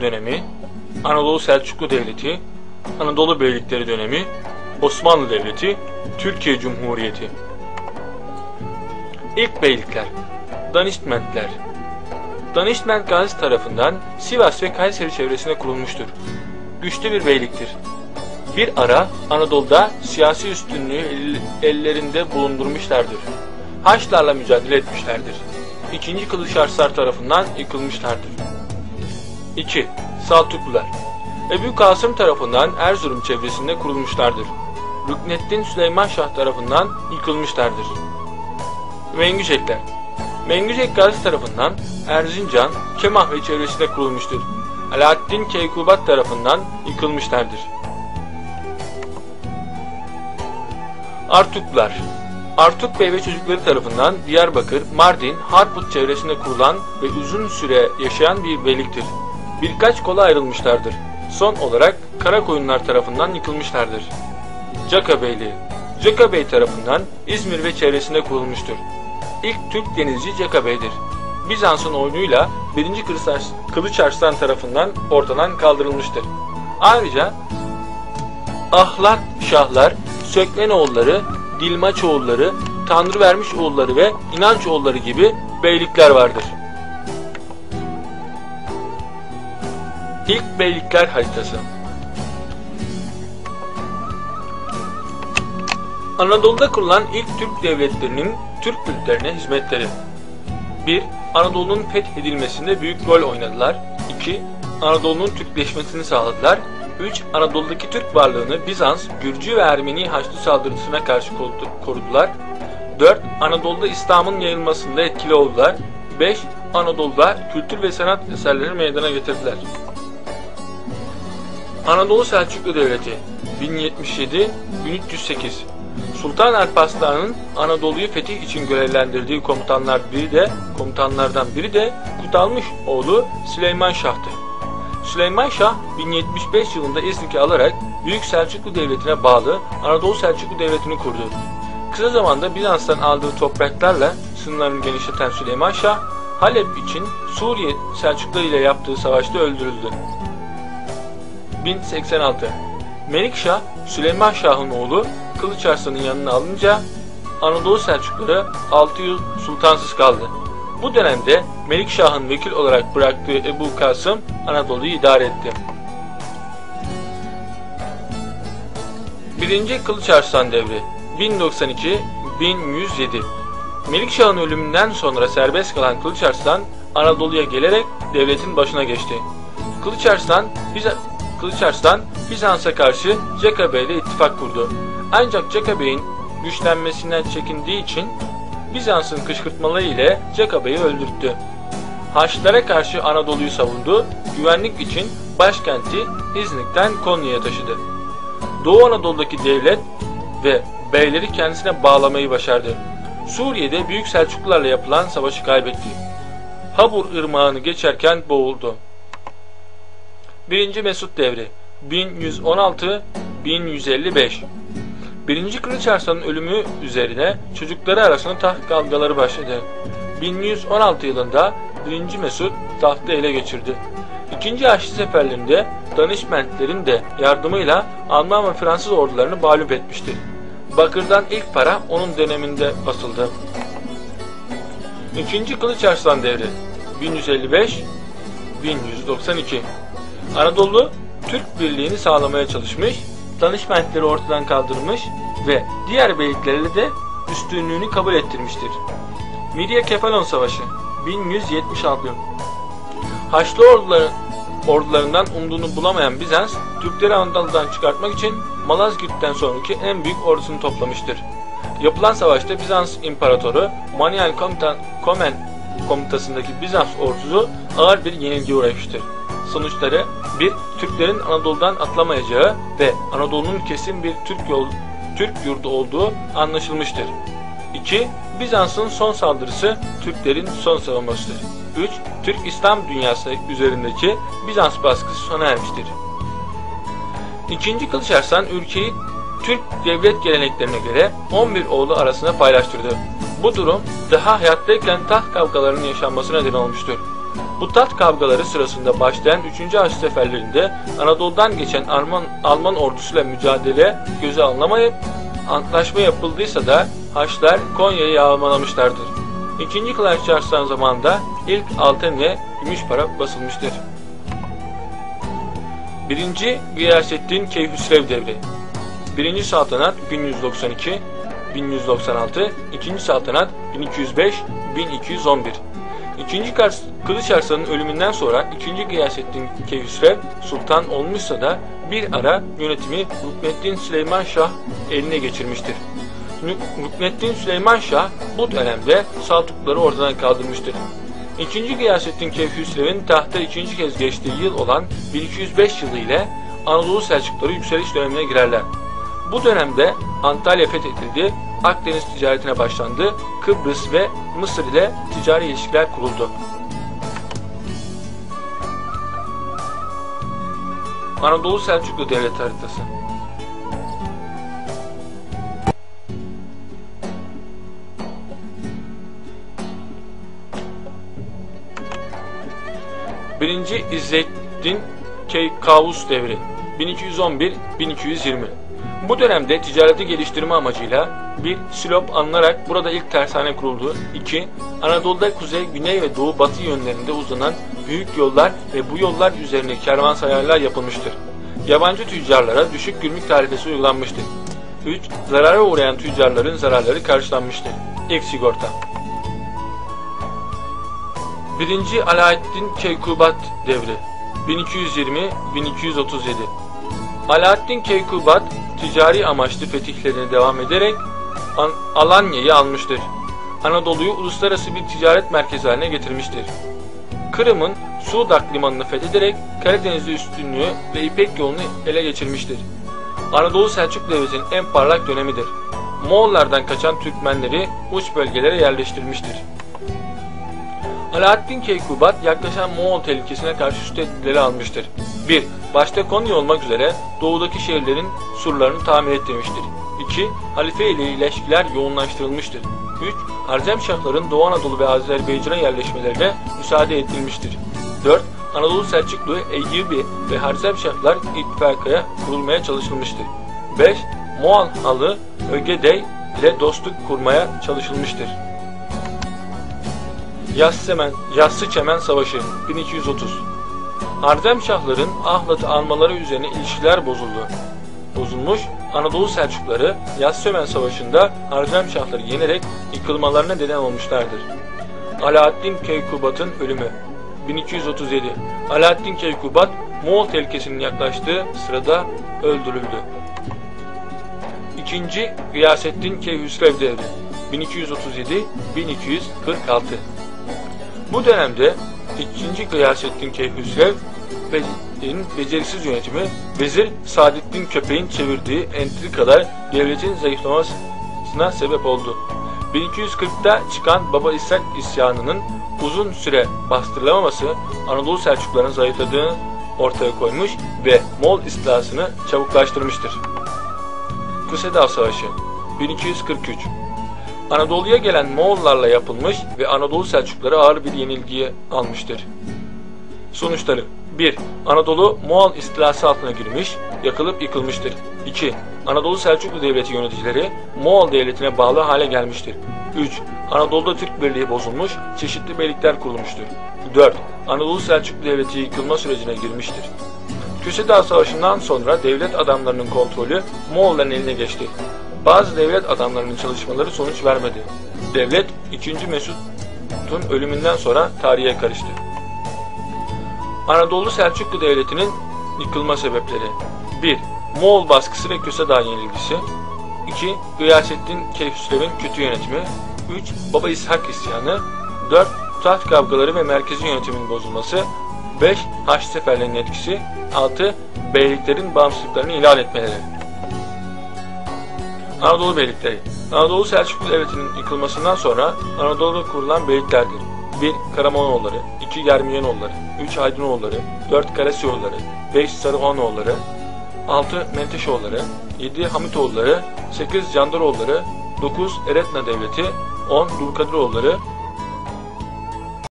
dönemi, Anadolu Selçuklu Devleti, Anadolu Beylikleri dönemi, Osmanlı Devleti, Türkiye Cumhuriyeti. İlk beylikler, Danişmentler. Danişment Gazi tarafından Sivas ve Kayseri çevresinde kurulmuştur. Güçlü bir beyliktir. Bir ara Anadolu'da siyasi üstünlüğü el- ellerinde bulundurmuşlardır. Haçlarla mücadele etmişlerdir. İkinci Kılıç Arslan tarafından yıkılmışlardır. 2. Saltuklular Ebu Kasım tarafından Erzurum çevresinde kurulmuşlardır. Rükneddin Süleyman Şah tarafından yıkılmışlardır. Mengücekler Mengücek Gazi tarafından Erzincan, Kemah ve çevresinde kurulmuştur. Alaaddin Keykubat tarafından yıkılmışlardır. Artuklar Artuk Bey ve çocukları tarafından Diyarbakır, Mardin, Harput çevresinde kurulan ve uzun süre yaşayan bir beyliktir. Birkaç kola ayrılmışlardır. Son olarak Karakoyunlar tarafından yıkılmışlardır. Caka Beyliği Caka Bey tarafından İzmir ve çevresinde kurulmuştur. İlk Türk denizci Caka Bey'dir. Bizans'ın oyunuyla 1. Kılıç Arslan tarafından ortadan kaldırılmıştır. Ayrıca Ahlat Şahlar, Sökmenoğulları, Dilmaçoğulları, Tanrı vermiş oğulları ve İnançoğulları gibi beylikler vardır. İlk beylikler haritası Anadolu'da kurulan ilk Türk devletlerinin Türk kültlerine hizmetleri 1. Anadolu'nun fethedilmesinde büyük rol oynadılar. 2. Anadolu'nun Türkleşmesini sağladılar. 3. Anadolu'daki Türk varlığını Bizans, Gürcü ve Ermeni Haçlı saldırısına karşı korudular. 4. Anadolu'da İslam'ın yayılmasında etkili oldular. 5. Anadolu'da kültür ve sanat eserleri meydana getirdiler. Anadolu Selçuklu Devleti 1077-1308 Sultan Alparslan'ın Anadolu'yu fetih için görevlendirdiği komutanlar biri de komutanlardan biri de Kutalmış oğlu Süleyman Şah'tı. Süleyman Şah 1075 yılında İznik'i alarak Büyük Selçuklu Devleti'ne bağlı Anadolu Selçuklu Devleti'ni kurdu. Kısa zamanda Bizans'tan aldığı topraklarla sınırlarını genişleten Süleyman Şah, Halep için Suriye Selçukluları ile yaptığı savaşta öldürüldü. 1086 Melikşah, Süleyman Şah'ın oğlu Kılıç Arslan'ın yanına alınca Anadolu Selçukluları 6 yıl sultansız kaldı. Bu dönemde Melikşah'ın vekil olarak bıraktığı Ebu Kasım Anadolu'yu idare etti. 1. Kılıç Arslan Devri 1092-1107 Melikşah'ın ölümünden sonra serbest kalan Kılıç Arslan Anadolu'ya gelerek devletin başına geçti. Kılıç Arslan, Kılıç Arslan Bizans'a karşı Ceka Bey ile ittifak kurdu. Ancak Ceka Bey'in güçlenmesinden çekindiği için Bizans'ın kışkırtmaları ile Ceka Bey'i öldürttü. Haçlılara karşı Anadolu'yu savundu, güvenlik için başkenti İznik'ten Konya'ya taşıdı. Doğu Anadolu'daki devlet ve beyleri kendisine bağlamayı başardı. Suriye'de Büyük Selçuklularla yapılan savaşı kaybetti. Habur ırmağını geçerken boğuldu. 1. Mesut Devri 1116-1155 1. Kılıç Arslan'ın ölümü üzerine çocukları arasında taht kavgaları başladı. 1116 yılında 1. Mesut tahtı ele geçirdi. İkinci Haçlı seferlerinde danışmentlerin de yardımıyla Alman ve Fransız ordularını mağlup etmiştir. Bakır'dan ilk para onun döneminde basıldı. 2. Kılıç Arslan Devri 1155-1192 Anadolu Türk birliğini sağlamaya çalışmış, danışmentleri ortadan kaldırmış ve diğer beyliklerle de üstünlüğünü kabul ettirmiştir. Midye Kefalon Savaşı 1176 Haçlı orduları, ordularından umduğunu bulamayan Bizans, Türkleri Anadolu'dan çıkartmak için Malazgirt'ten sonraki en büyük ordusunu toplamıştır. Yapılan savaşta Bizans İmparatoru Manuel Komutan, Komen komutasındaki Bizans ordusu ağır bir yenilgiye uğramıştır. Sonuçları bir Türklerin Anadolu'dan atlamayacağı ve Anadolu'nun kesin bir Türk yol Türk yurdu olduğu anlaşılmıştır. 2. Bizans'ın son saldırısı Türklerin son savunmasıdır. 3. Türk İslam dünyası üzerindeki Bizans baskısı sona ermiştir. 2. Kılıç Arslan ülkeyi Türk devlet geleneklerine göre 11 oğlu arasında paylaştırdı. Bu durum daha hayattayken taht kavgalarının yaşanmasına neden olmuştur. Bu tat kavgaları sırasında başlayan 3. Haç seferlerinde Anadolu'dan geçen Alman, Alman ordusuyla mücadele göze alınamayıp antlaşma yapıldıysa da Haçlar Konya'yı yağmalamışlardır. İkinci Kılıç Arslan zamanında ilk altın ve gümüş para basılmıştır. Birinci Gıyasettin Keyhüsrev devri. Birinci saltanat 1192 1196, ikinci saltanat 1205 1211. İkinci Kılıç Arslan'ın ölümünden sonra 2. Gıyasettin Keyhüsrev sultan olmuşsa da bir ara yönetimi Rukneddin Süleyman Şah eline geçirmiştir. Rukneddin Süleyman Şah bu dönemde Saltukları ortadan kaldırmıştır. İkinci Gıyasettin Keyhüsrev'in tahta ikinci kez geçtiği yıl olan 1205 yılı ile Anadolu Selçukları yükseliş dönemine girerler. Bu dönemde Antalya fethedildi, Akdeniz ticaretine başlandı, Kıbrıs ve Mısır ile ticari ilişkiler kuruldu. Anadolu Selçuklu Devleti haritası Birinci İzzettin Keykavus devri 1211-1220 Bu dönemde ticareti geliştirme amacıyla bir Silop alınarak burada ilk tersane kuruldu. 2. Anadolu'da kuzey, güney ve doğu batı yönlerinde uzanan büyük yollar ve bu yollar üzerine kervansaraylar yapılmıştır. Yabancı tüccarlara düşük gümrük tarifesi uygulanmıştır. 3. Zarara uğrayan tüccarların zararları karşılanmıştır. İlk sigorta 1. Alaaddin Keykubat devri 1220-1237 Alaaddin Keykubat ticari amaçlı fetihlerine devam ederek An Alanya'yı almıştır. Anadolu'yu uluslararası bir ticaret merkezi haline getirmiştir. Kırım'ın Sudak limanını fethederek Karadeniz'de üstünlüğü ve İpek yolunu ele geçirmiştir. Anadolu Selçuk Devleti'nin en parlak dönemidir. Moğollardan kaçan Türkmenleri uç bölgelere yerleştirmiştir. Alaaddin Keykubat yaklaşan Moğol tehlikesine karşı tedbirleri almıştır. 1. Başta Konya olmak üzere doğudaki şehirlerin surlarını tamir ettirmiştir. 2. Halife ile ilişkiler yoğunlaştırılmıştır. 3. Harzemşahların Doğu Anadolu ve Azerbaycan'a yerleşmelerine müsaade edilmiştir. 4. Anadolu Selçuklu, Eyyubi ve Harzemşahlar ittifakaya kurulmaya çalışılmıştır. 5. Moğol halı Ögedey ile dostluk kurmaya çalışılmıştır. Yassıçemen, Savaşı 1230 Harzemşahların Ahlat'ı almaları üzerine ilişkiler bozuldu. Bozulmuş, Anadolu Selçukları Yassıçemen Savaşı'nda Harzemşahları yenerek yıkılmalarına neden olmuşlardır. Alaaddin Keykubat'ın ölümü 1237 Alaaddin Keykubat, Moğol tehlikesinin yaklaştığı sırada öldürüldü. İkinci Gıyasettin Keyhüsrev devri 1237-1246 bu dönemde 2. Gıyasettin Keyhüsrev'in beceriksiz yönetimi Vezir Saadettin Köpek'in çevirdiği entrikalar devletin zayıflamasına sebep oldu. 1240'da çıkan Baba İshak isyanının uzun süre bastırılamaması Anadolu Selçukluların zayıfladığını ortaya koymuş ve Moğol istilasını çabuklaştırmıştır. Kısadağ Savaşı 1243 Anadolu'ya gelen Moğollarla yapılmış ve Anadolu Selçukları ağır bir yenilgiye almıştır. Sonuçları 1. Anadolu Moğol istilası altına girmiş, yakılıp yıkılmıştır. 2. Anadolu Selçuklu Devleti yöneticileri Moğol Devleti'ne bağlı hale gelmiştir. 3. Anadolu'da Türk Birliği bozulmuş, çeşitli beylikler kurulmuştur. 4. Anadolu Selçuklu Devleti yıkılma sürecine girmiştir. Küsedağ Savaşı'ndan sonra devlet adamlarının kontrolü Moğolların eline geçti. Bazı devlet adamlarının çalışmaları sonuç vermedi. Devlet 2. Mesut'un ölümünden sonra tarihe karıştı. Anadolu Selçuklu Devleti'nin yıkılma sebepleri 1. Moğol baskısı ve Kösedağ yenilgisi 2. Gıyasettin Keyhüsrev'in kötü yönetimi 3. Baba İshak isyanı 4. Taht kavgaları ve merkezi yönetimin bozulması 5. Haç seferlerinin etkisi 6. Beyliklerin bağımsızlıklarını ilan etmeleri Anadolu Beylikleri Anadolu Selçuklu Devleti'nin yıkılmasından sonra Anadolu'da kurulan beyliklerdir. 1. Karamanoğulları 2. Germiyanoğulları 3. Haydunoğulları 4. Karasioğulları 5. Sarıhanoğulları 6. Menteşoğulları 7. Hamitoğulları 8. Candaroğulları 9. Eretna Devleti 10. Dulkadiroğulları